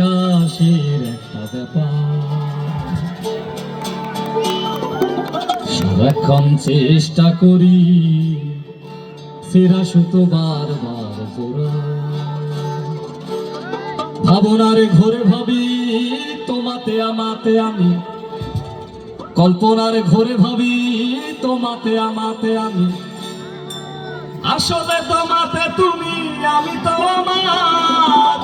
বিশ্বাসের একটা ব্যাপার। চেষ্টা করি সেরা সুতো বারবার ভাবনারে ঘরে ভাবি, তোমাতে আমাতে আমি। কল্পনার ঘরে ভাবি, তোমাতে আমাতে আমি। আসলে তোমাতে তুমি, আমি তো আমার।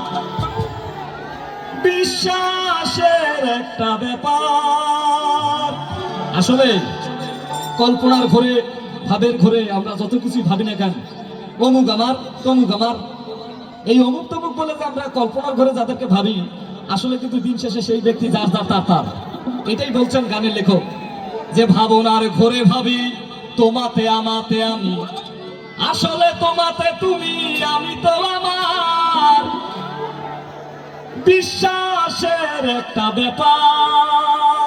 বিশ্বাসের একটা ব্যাপার। আসলে কল্পনার ঘরে, ভাবের ঘরে আমরা যত কিছু ভাবি না কেন, অমুক আমার, তমুক আমার, এই অমুক তমুক বলে যে আমরা কল্পনার ঘরে যাদেরকে ভাবি, আসলে কিন্তু দিন শেষে সেই ব্যক্তি যার যার তার তার। এটাই বলছেন গানের লেখক, যে ভাবনার ঘরে ভাবি, তোমাতে আমাতে আমি। আসলে তোমাতে তুমি বিশ্বাসের একটা ব্যাপার।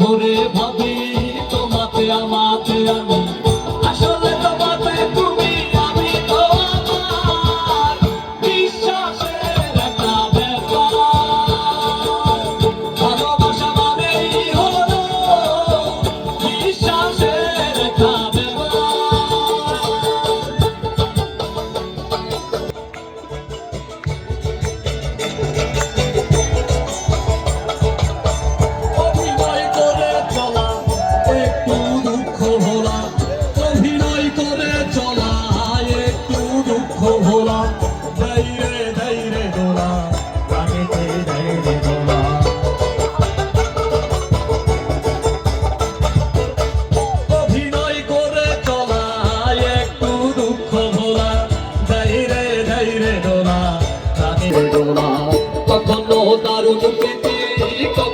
ঘরে ভাবি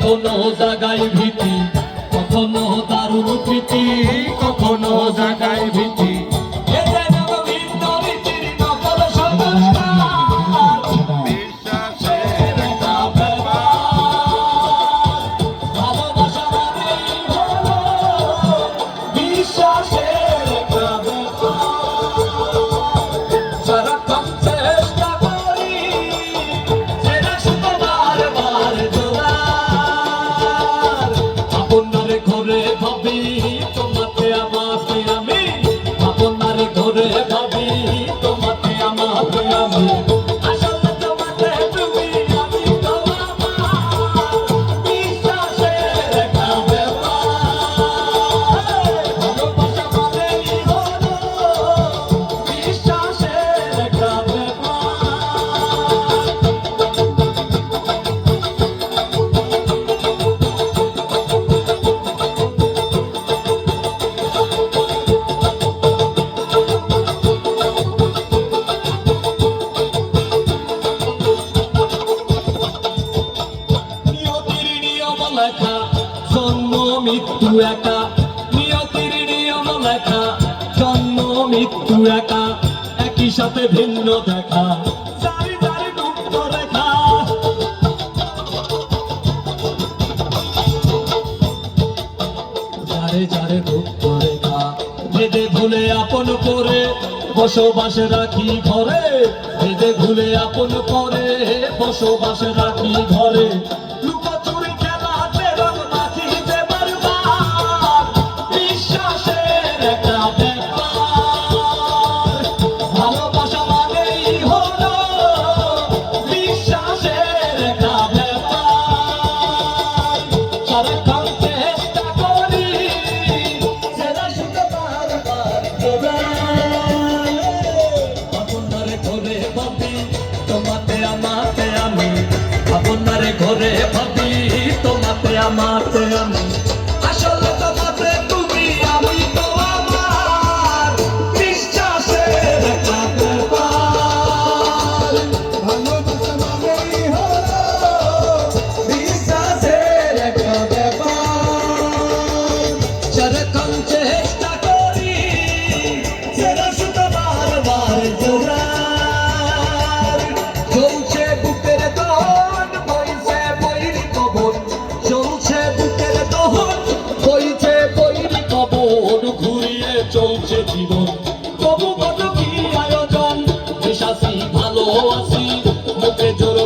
কখনো জাগাই ভীতি কখনো দারুণ প্রীতি কখনো জাগাই ভীতি। বিশ্বাসের মৃত্যু একা, নিয়তির লেখা, জন্ম, মৃত্যু একা, একই সাথে ভিন্ন দেখা। আপন করে, বসবাস রাখি ঘরে। ভেদে ভুলে আপন করে, বসবাস রাখি ঘরে। I'm Mata. ওয়াসি মুখে জোর